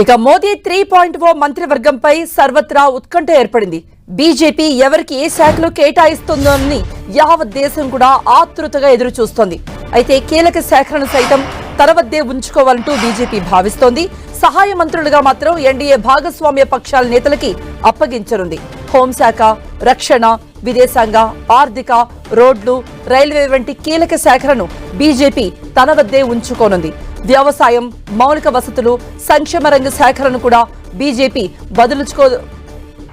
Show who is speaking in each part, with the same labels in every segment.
Speaker 1: ఇక Modi three point O మంత్రివర్గంపై సర్వత్రా ఉత్కంఠ ఏర్పడింది. బీజేపీ ఎవరికి ఏ శాఖలు కేటాయిస్తుందోనని యావత్ దేశం కూడా ఆతృతగా ఎదురు చూస్తోంది అయితే కీలక శాఖలను సైతం తన వద్దే ఉంచుకోవాలంటూ బీజేపీ భావిస్తోంది. సహాయ మంత్రులుగా మాత్రం ఎన్డీఏ భాగస్వామ్య పక్షాల నేతలకి అప్పగించనుంది. హోంశాఖ రక్షణ విదేశాంగ ఆర్థిక రోడ్లు రైల్వే వంటి కీలక శాఖలను బీజేపీ తన వద్దే ఉంచుకోనుంది. వ్యవసాయం మౌలిక వసతులు సంక్షేమ రంగ శాఖలను కూడా బీజేపీ బదులుచుకో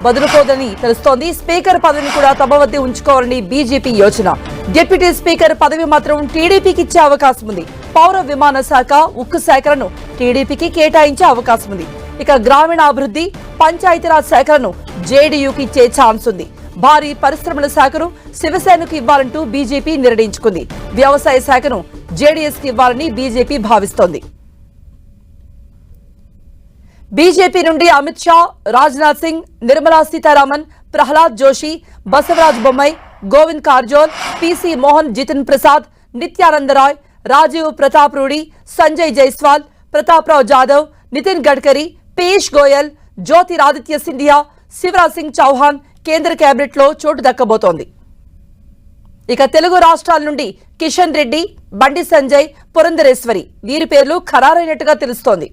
Speaker 1: బదులుకోదని తెలుస్తోంది. స్పీకర్ పదవిని కూడా తమ వద్దే ఉంచుకోవాలని బీజేపీ యోచన. డిప్యూటీ స్పీకర్ పదవి మాత్రం టీడీపీకి ఇచ్చే అవకాశం ఉంది. పౌర విమాన శాఖ ఉక్కు శాఖలను టీడీపీకి కేటాయించే అవకాశం ఉంది. ఇక గ్రామీణాభివృద్ధి పంచాయతీరాజ్ శాఖలను జేడీయూకి ఇచ్చే ఛాన్స్ ఉంది. భారీ పరిశ్రమల శాఖను శివసేనకు ఇవ్వాలంటూ బీజేపీ నిర్ణయించుకుంది. వ్యవసాయ శాఖను జేడీఎస్కి ఇవ్వాలని బీజేపీ భావిస్తోంది. బీజేపీ నుండి అమిత్ షా రాజ్నాథ్ సింగ్ నిర్మలా సీతారామన్ ప్రహ్లాద్ జోషి బసవరాజ్ బొమ్మాయి గోవింద్ కార్జోల్ పీసీ మోహన్ జితిన్ ప్రసాద్ నిత్యానంద రాయ్ రాజీవ్ ప్రతాప్ రూడి సంజయ్ జైస్వాల్ ప్రతాప్రావు జాదవ్ నితిన్ గడ్కరీ పీయూష్ గోయల్ జ్యోతిరాదిత్య సింధియా శివరాజ్ సింగ్ చౌహాన్ కేంద్ర కేబినెట్లో చోటు దక్కబోతోంది. ఇక తెలుగు రాష్ట్రాల నుండి కిషన్ రెడ్డి బండి సంజయ్ పురంధరేశ్వరి. వీరి పేర్లు ఖరారైనట్టుగా తెలుస్తోంది.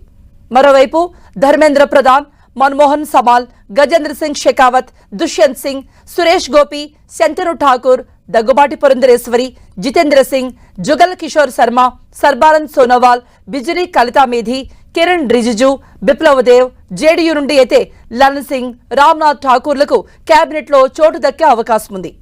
Speaker 1: మరోవైపు ధర్మేంద్ర ప్రధాన్ మన్మోహన్ సమాల్ గజేంద్ర సింగ్ షెకావత్ దుష్యంత్ సింగ్ సురేష్ గోపి శంతను ఠాకూర్ దగ్గుబాటి పురంధరేశ్వరి జితేంద్ర సింగ్ జుగల్ కిషోర్ శర్మ సర్బానంద్ సోనోవాల్ బిజిలీ కలితా మీధి కిరణ్ రిజిజు బిప్లవదేవ్ జేడీయూ నుండి అయితే లలన్ సింగ్ రామ్నాథ్ ఠాకూర్లకు కేబినెట్లో చోటు దక్కే అవకాశం ఉంది